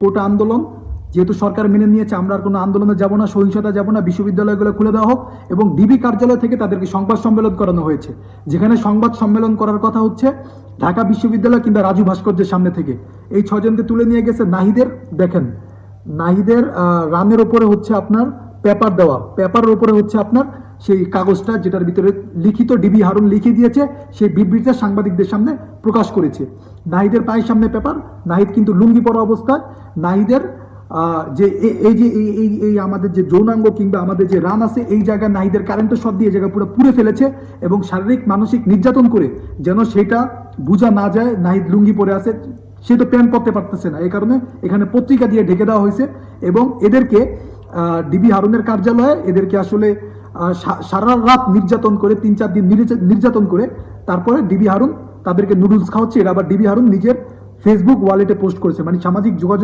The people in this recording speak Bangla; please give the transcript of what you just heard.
কোটা আন্দোলন, যেহেতু সরকার মেনে নিয়েছে, আমরা আর কোনো আন্দোলনে যাব না, সহিংসতা যাব না, বিশ্ববিদ্যালয়গুলো খুলে দেওয়া হোক, এবং ডিবি কার্যালয় থেকে তাদেরকে সংবাদ সম্মেলন করানো হয়েছে। যেখানে সংবাদ সম্মেলন করার কথা হচ্ছে, ঢাকা বিশ্ববিদ্যালয় কিংবা রাজু ভাস্কর্যের সামনে থেকে। এই ছজনকে তুলে নিয়ে গেছে নাহিদের, দেখেন, নাহিদের রানের ওপরে হচ্ছে আপনার পেপার দেওয়া। পেপারের উপরে হচ্ছে আপনার সেই কাগজটা যেটার ভিতরে লিখিত ডিবি হারুন লিখে দিয়েছে, সেই বিবৃতিটা সাংবাদিকদের সামনে প্রকাশ করেছে। নাহিদের পায়ের সামনে পেপার নাহিদ কিন্তু লুঙ্গি পরা অবস্থায়। নাহিদের যে এই যে, এই এই আমাদের যে যৌনাঙ্গ কিংবা আমাদের যে রান আছে, এই জায়গায় নাহিদের কারেন্টের শট দিয়ে জায়গা পুরো পুড়ে ফেলেছে এবং শারীরিক, মানসিক নির্যাতন করে যেন সেটা বোঝা না যায়, নাহিদ লুঙ্গি পরে আছে। সে তো প্যান্ট পরতে পারতেছে না। এই কারণে এখানে পত্রিকা দিয়ে ঢেকে দেওয়া হয়েছে এবং এদেরকে ডিবি হারুনের কার্যালয়ে এদেরকে আসলে সারা রাত নির্যাতন করে, তিন চার দিন নির্যা- নির্যাতন করে, তারপরে ডিবি হারুন তাদেরকে নুডলস খাওয়াচ্ছে। এরা আবার ডিবি হারুন নিজের ফেসবুক ওয়ালেটে পোস্ট করেছে। মানে সামাজিক যোগাযোগ